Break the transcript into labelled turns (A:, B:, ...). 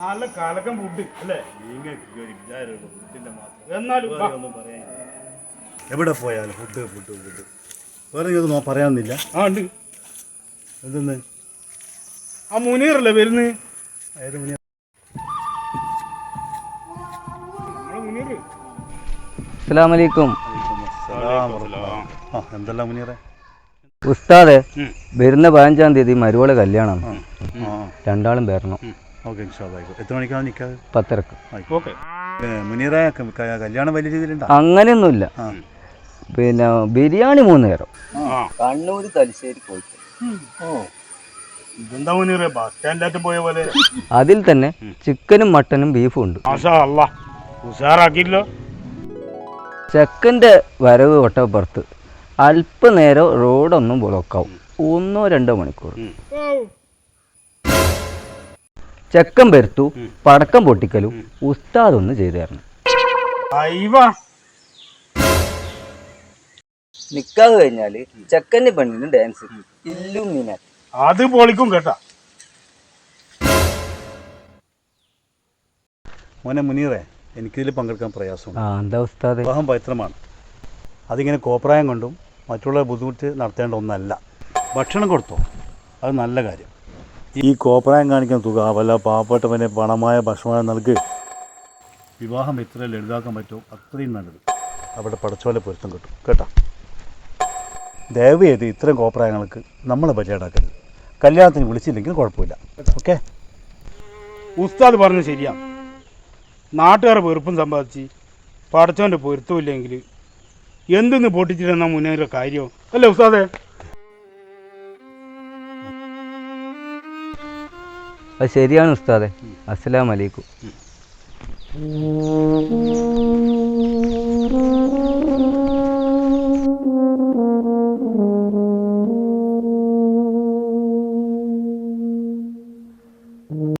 A: നല്ല കലക്കം ഫുഡ് അല്ലേ?
B: നിങ്ങൾക്ക് ഒരു വിചാരമുള്ളൂ ഫുഡിന്റെ മാത്രം.
A: എന്നാലും
B: വേറെ ഒന്നും പറയാൻ എവിടെ പോയാലും ഫുഡ് ഫുഡ് ഫുഡ് വേറെ ഒന്നും പറയാമെന്നില്ല
A: ആ ഉണ്ട്.
B: എന്തെന്ന്?
A: ആ മുനീറല്ലേ വരുന്ന്?
B: ഏത്
A: മുനീർ?
C: അസ്സലാമലൈക്കും.
B: ആ എന്തെല്ലാം മുനിയറെ
C: ഉസ്താദെ. വരുന്ന പതിനഞ്ചാം തീയതി മരുവളെ കല്യാണം
B: ആ
C: രണ്ടാളും വരണം.
B: ഓക്കെ എത്ര മണിക്കാണ് നിൽക്കാതെ
C: പത്തരക്ക്.
A: ഓക്കെ.
B: മുനീറെ ക- ക- കല്യാണം വലിയ രീതിയിലുണ്ടോ?
C: അങ്ങനെയൊന്നുമില്ല. പിന്നെ ബിരിയാണി മൂന്ന് നേരം കണ്ണൂർ തലശ്ശേരി പോയിട്ട്. അതിൽ തന്നെ ചിക്കനും മട്ടനും ബീഫും ഉണ്ട്.
A: ഉഷാറാക്കിയില്ലോ
C: ചെക്കന്റെ വരവ് ഒട്ടപ്പുറത്ത് അല്പനേരം റോഡൊന്നും ബ്ലോക്കാവും. ഒന്നോ രണ്ടോ മണിക്കൂർ. ചെക്കൻ പെരുത്തു പടക്കം പൊട്ടിക്കലും ഉസ്താദ് ഒന്ന് ചെയ്തു തരണം.
A: നിക്കാഹ്
C: നിക്കാതെ കഴിഞ്ഞാൽ ചെക്കന്റെ പെണ്ണിന് ഡാൻസ് ഇല്ലുമിനാറ്റി
A: അത് പൊളിക്കും കേട്ടാ.
B: മോനെ മുനീറെ എനിക്കിതിൽ പങ്കെടുക്കാൻ പ്രയാസമുണ്ട്.
C: ആ എന്താ ഉസ്താദ്?
B: വിവാഹം അതിങ്ങനെ കോപ്രായം കൊണ്ടും മറ്റുള്ള ബുദ്ധിമുട്ട് നടത്തേണ്ട ഒന്നല്ല. ഭക്ഷണം കൊടുത്തോ? അത് നല്ല കാര്യം. ഈ കോപ്രായം കാണിക്കുന്ന തുക വല്ല പാവപ്പെട്ടവനെ പണമായ ഭക്ഷണം നൽകി. വിവാഹം എത്ര ലളിതാക്കാൻ പറ്റുമോ? അത്രയും നല്ലത്. അവിടെ പടച്ചോലെ പൊരുത്തം കിട്ടും. കേട്ടോ? ദയവ് ചെയ്ത് ഇത്തരം കോപ്രായങ്ങൾക്ക് നമ്മളെ ബലിയാടാക്കരുത്. കല്യാണത്തിന് വിളിച്ചില്ലെങ്കിൽ കുഴപ്പമില്ല. ഓക്കെ?
A: ഉസ്താദ് പറഞ്ഞത് ശരിയാ. നാട്ടുകാരെ വെറുപ്പും സമ്പാദിച്ച് പടച്ചോന്റെ പൊരുത്തമില്ലെങ്കിൽ എന്തെന്ന് പൊട്ടിച്ചിരുന്ന മുന്നേറിയ കാര്യം? അല്ലേ ഉസ്താദേ?
C: അത് ശരിയാണ് ഉസ്താദെ. അസ്സലാം വലൈക്കും